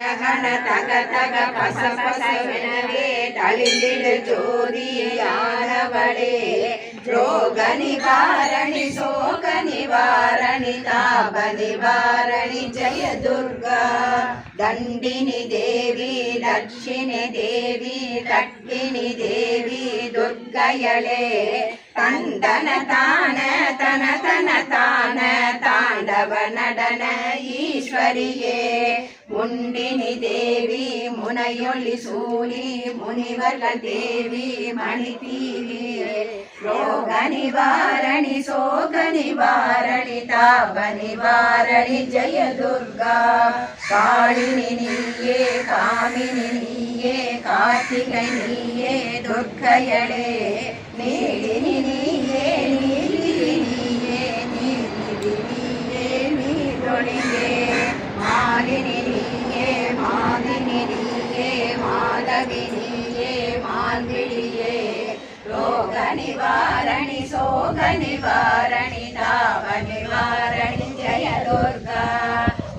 கன தக தக பச பசவெனவே தளிந்திடு ஜோதியானவளே ரோக நிவாரணி சோக நிவாரணி தாப நிவாரணி ஜெய துர்கா தண்டினி தேவி லட்சுமி தேவி கட்டினி தேவி துர்க்கையளே தந்தன தான தன தன தான தாண்டவ நடன ஈஸ்வரியே முண்டினி தேவி முனையொளி சூரி முனிவர்கள் தேவி மணி தீவி ரோக நிவாரணி சோக நிவாரணி தாப நிவாரணி ஜெய துர்கா. காளினி நீயே காமினி நீயே கார்த்திகை நீயே துர்க்கையளே. நீளினி நீயே நீலினி நீயே நீலினி நீயே நீரொழியே நிவாரணி சோக நிவாரணி தாப நிவாரணி ஜெய துர்கா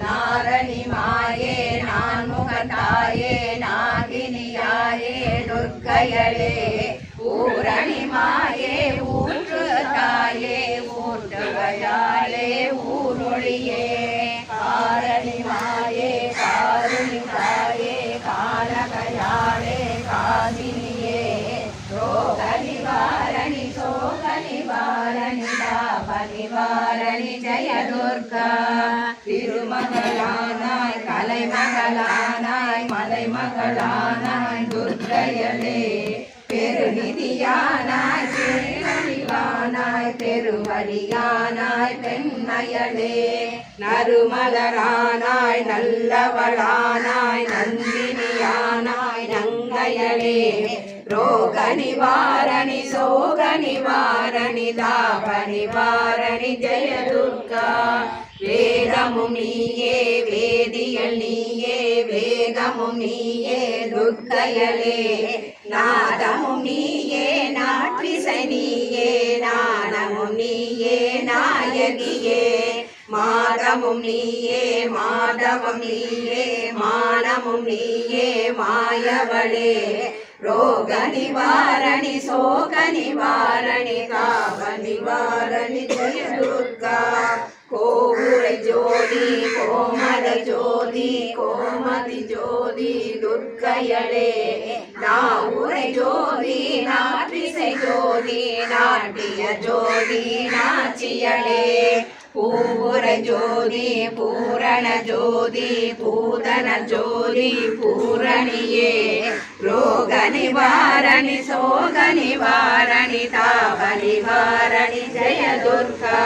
நாரணி மாயே நான்முகத்தாயே நாகினியாயே துர்க்கையளே. ஊரணி மாயே நிவாரணி ஜெய துர்கா திருமகளானாய் கலைமகளானாய் மலைமகளானாய் துர்கையலே பெருநிதியானாய் பேரழிவானாய் பெருவழியானாய் பெண்மயலே நறுமலரானாய் நல்லவளானாய் நந்தினியானாய் நங்கையலே ரோக நிவாரணி சோக நிவாரணி தாப நிவாரணி ஜெய துர்கா வேதமும் நீயே வேதியல் நீயே வேகமும் நீயே துர்க்கையலே. நாதமும் நீயே நாற்றிசை நீயே நாணமும் நீயே நாயகியே. மாதமும் நீயே மாதவம் நீயே மானமும் நீயே மாயவளே. ரோக நிவாரணி சோக நிவாரணி தாப நிவாரணி ஜெய துர்கா கோபுரை ஜோதி கோமத ஜோதி கோமதி ஜோதி துர்க்கையளே நாவுரை ஜோதி நாட்டிசை ஜோதி நாட்டிய ஜோதி நாச்சியளே பூர ஜோதி பூரண ஜோதி பூதன ஜோதி பூரணியே ரோக நிவாரணி சோக நிவாரணி தாப நிவாரணி ஜய துர்கா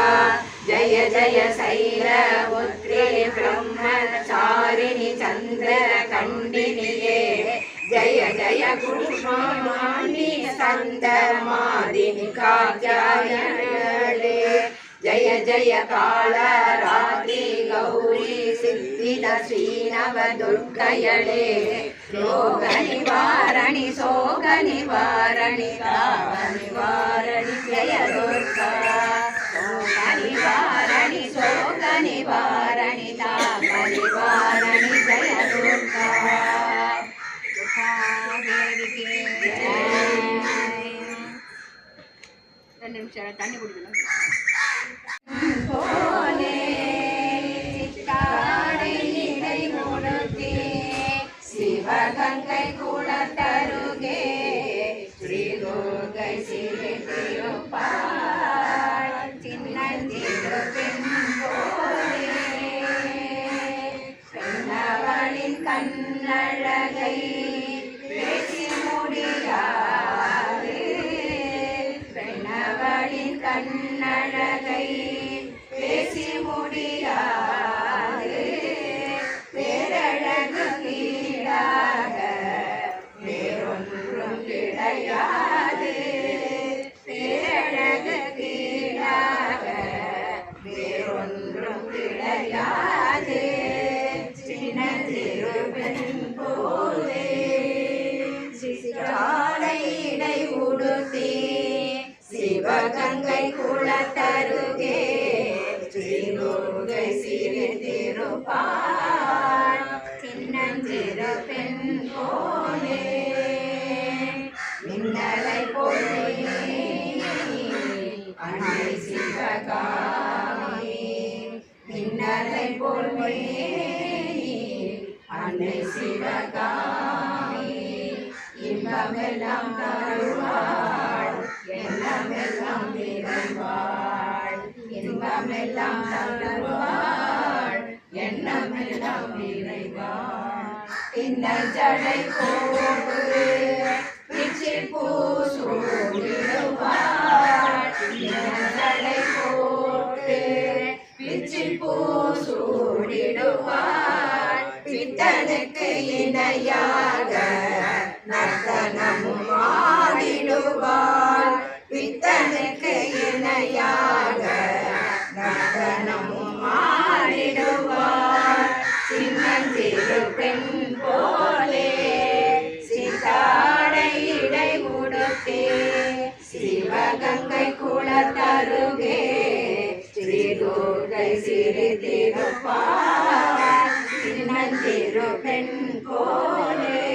ஜய ஜய சைல புத்ரே பிரம்மச்சாரிணி சந்திர கண்டினியே ஜய ஜய குஷ்மாணி சந்த மாதினி காஜாயணே ஜய ஜய கால ராத்ரி கௌரி சித்தித ஸ்ரீநவ துர்க்கையளே ரோக நிவாரணி சோக நிவாரணி நிவாரணி ஜய துர்கா நிவாரணி சோக நிவாரணி தாப நிவாரணி ஜய. துர்கா. ரெண்டு நிமிஷம் தண்ணி குடிக்கணும். மின்னலை போல் அன்னை சிவகாமி இன்பமெல்லாம் தருவாள் எண்ணமெல்லாம் நிறைவாள் இன்பமெல்லாம் தருவாள் எண்ணமெல்லாம் நிறைவாள் பின்னல் ஜடை போடு பிச்சில் போ நர்த்தனமும் ஆடிடுவாள் பித்தனுக்கு இணையாக நர்த்தனமும் ஆடிடுவாள். சின்னஞ்சிறு பெண் போலே சித்தாடை இடை உடுத்தே. சிவகங்கை குளத்தருகே ஸ்ரீ துர்கை சிரித்திருப்பாள் சின்னஞ்சிறு பெண் போலே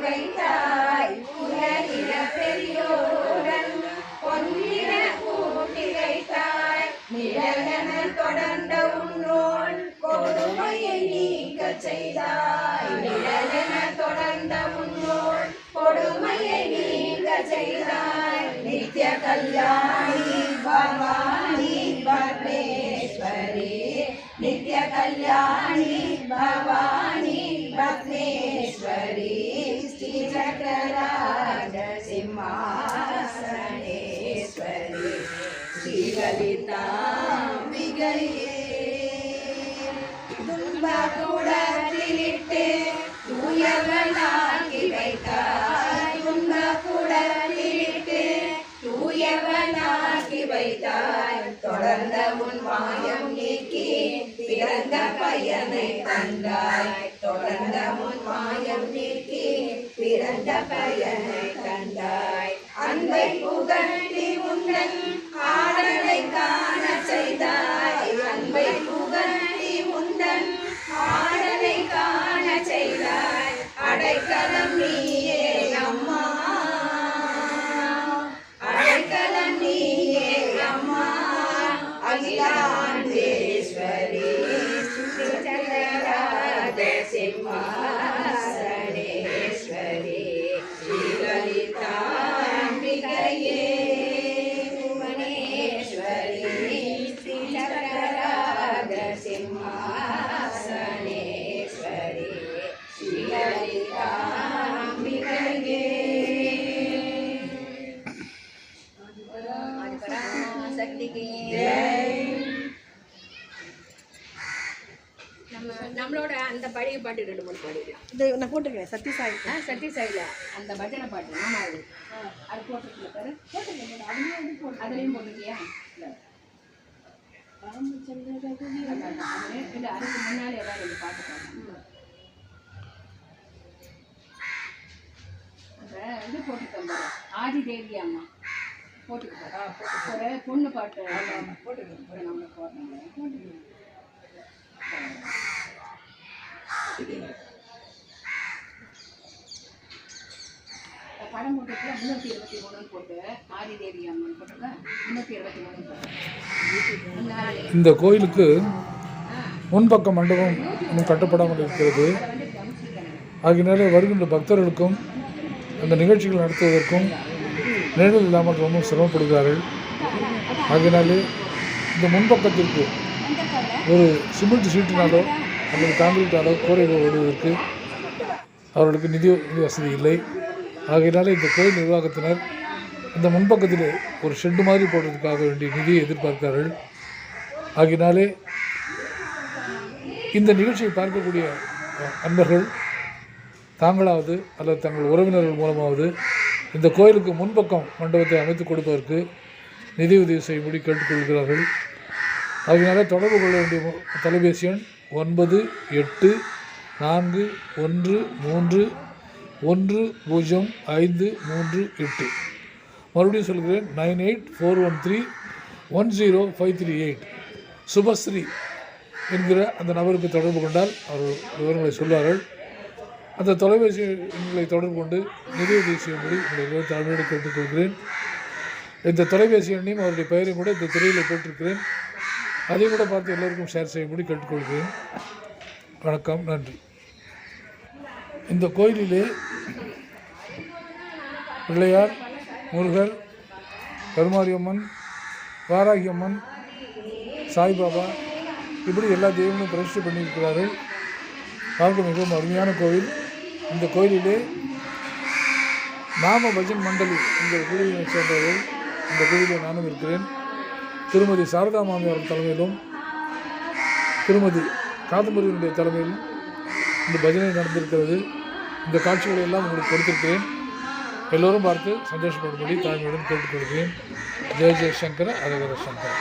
வைத்தாய். உயரிய பெரியோருடன் பொன்னிற கூட்டி வைத்தாய். நிழலென தொடர்ந்த உன்னோள் கொடுமையை நீக்க செய்தாய். நிழலென தொடர்ந்த உன்னோள் கொடுமையை நீக்க செய்தாய். நித்ய கல்யாணி பவானி நித்ய கல்யாணி பவானி பத்மேஸ்வரி ஸ்ரீ சக்கரராஜ சிம்மாசனேஸ்வரி ஸ்ரீலலிதாம்பிகையே துன்ப கூடத்திலிட்டு தூயவனாக்கி வைத்தார் துன்ப கூடத்திலிட்டு தூயவனாக்கி வைத்தார் தொடர்ந்த உன் மாயம் தொடர்ந்த பயனை தந்தாய். தொடர்ந்த முன் மாயம் நீக்கி பிறந்த பயனை தந்தாய். அன்பை புகழ்ந்தி உன்னன் ஆடலை காண செய்தாய். அன்பை புகழ்ந்தி உன்னன் ஆடலை காண செய்தாய். அடைக்கலம் நீயே அம்மா. அடைக்கலம் நீயே அம்மா. அகிலான் சக்கராத அந்த பழைய பாட்டு ரெண்டு மூணு பாடிக்கலாம் இது நான் போட்டுக்கிறேன் சத்ய சாய் ஆ சக்தி சாயில அந்த பஜனை பாட்டு ஆமா அது அது போட்டுக்கல பாரு போட்டுக்கல அதுலேயும் போட்டு அதுலேயும் போட்டுக்கியா இல்லை அதுக்கு முன்னாலே ஏதாவது ரெண்டு பாட்டு அந்த இது போட்டுக்கோங்க. ஆதி தேவி அம்மா போட்டுக்கிட்டா ஒரு பொண்ணு பாட்டு போட்டுக்கோங்க நம்ம போடுறோம் படம் போட்டுட்டு முந்நூற்றி இருபத்தி மூணுன்னு போட்டு ஆதி தேவி அம்மன் போட்டுக்க முந்நூற்றி இருபத்தி மூணு போட்டு முன்னாடி இந்த கோயிலுக்கு முன்பக்க மண்டபம் இன்னும் கட்டப்படாமல் இருக்கிறது. ஆகினாலே வருகின்ற பக்தர்களுக்கும் அந்த நிகழ்ச்சிகள் நடத்துவதற்கும் நிழல் இல்லாமல் ரொம்ப சிரமப்படுகிறார்கள். ஆகினாலே இந்த முன்பக்கத்திற்கு ஒரு சிமெண்ட் சீட்டினாலோ அல்லது அளவு கூரை விடுவதற்கு அவர்களுக்கு நிதி வசதி இல்லை. ஆகையினாலே இந்த கோயில் நிர்வாகத்தினர் இந்த முன்பக்கத்தில் ஒரு ஷெட்டு மாதிரி போடுறதுக்காக வேண்டிய நிதியை எதிர்பார்க்கிறார்கள் ஆகினாலே இந்த நிகழ்ச்சியை பார்க்கக்கூடிய அன்பர்கள் தாங்களாவது அல்லது தங்கள் உறவினர்கள் மூலமாவது இந்த கோயிலுக்கு முன்பக்கம் மண்டபத்தை அமைத்து கொடுப்பதற்கு நிதி உதவி செய்யும்படி கேட்டுக்கொள்கிறார்கள். அதனால் தொடர்பு கொள்ள வேண்டிய மு- தொலைபேசி எண் ஒன்பது எட்டு நான்கு ஒன்று மூன்று ஒன்று பூஜ்ஜியம் ஐந்து மூன்று எட்டு. மறுபடியும் சொல்கிறேன் nine eight four one three one zero five three eight. Subashree என்கிற அந்த நபருக்கு தொடர்பு கொண்டால் அவர் விவரங்களை சொல்வார்கள். அந்த தொலைபேசி எண்களை தொடர்பு கொண்டு நிதியுதவி செய்யும்படி உங்களை தமிழோடு கேட்டுக்கொள்கிறேன். இந்த தொலைபேசி எண்ணையும் அவருடைய பெயரையும் கூட இந்த திரையில் போட்டிருக்கிறேன். அதை கூட பார்த்து எல்லோருக்கும் ஷேர் செய்யும்படி கேட்டுக்கொள்கிறேன். வணக்கம் நன்றி. இந்த கோயிலிலே பிள்ளையார் முருகர் கருமாரியம்மன் வாராகியம்மன் சாய்பாபா இப்படி எல்லா தெய்வங்களும் பிரதிஷ்டை பண்ணியிருக்கிறார்கள். பார்க்க மிகவும் அருமையான கோவில். இந்த கோயிலிலே நாம பஜன் மண்டலி இந்த குழுவினை சேர்ந்தவர்கள். இந்த குழுவில் நானும் இருக்கிறேன். திருமதி சாரதா மாமியார் தலைமையிலும் திருமதி காதம்பரியனுடைய தலைமையிலும் இந்த பஜனை நடந்திருக்கிறது. இந்த காட்சிகளை எல்லாம் உங்களுக்கு கொடுத்திருக்கிறேன். எல்லோரும் பார்த்து சந்தோஷப்படும்படி தாழ்மையுடன் கேட்டுக்கொள்கிறேன். ஜெய ஜெயசங்கர அரகர சங்கர்.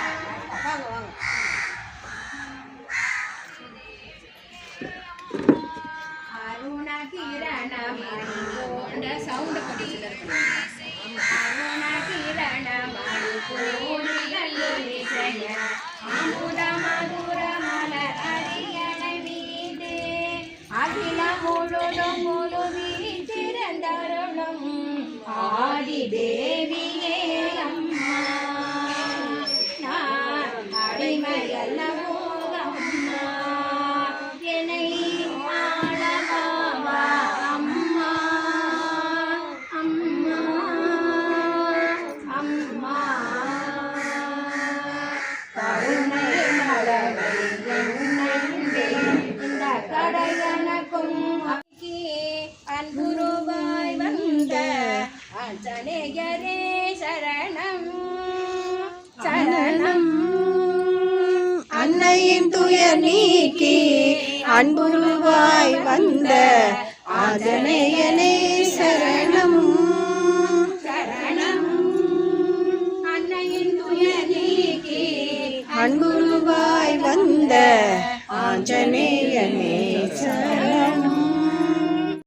ஆஞ்சநேயரே சரணம். சரணம் அன்னையின் துயர் நீக்கி அன்புருவாய் வந்த ஆஞ்சநேயனே சரணம். அன்புருவாய் வந்த ஆஞ்சநேய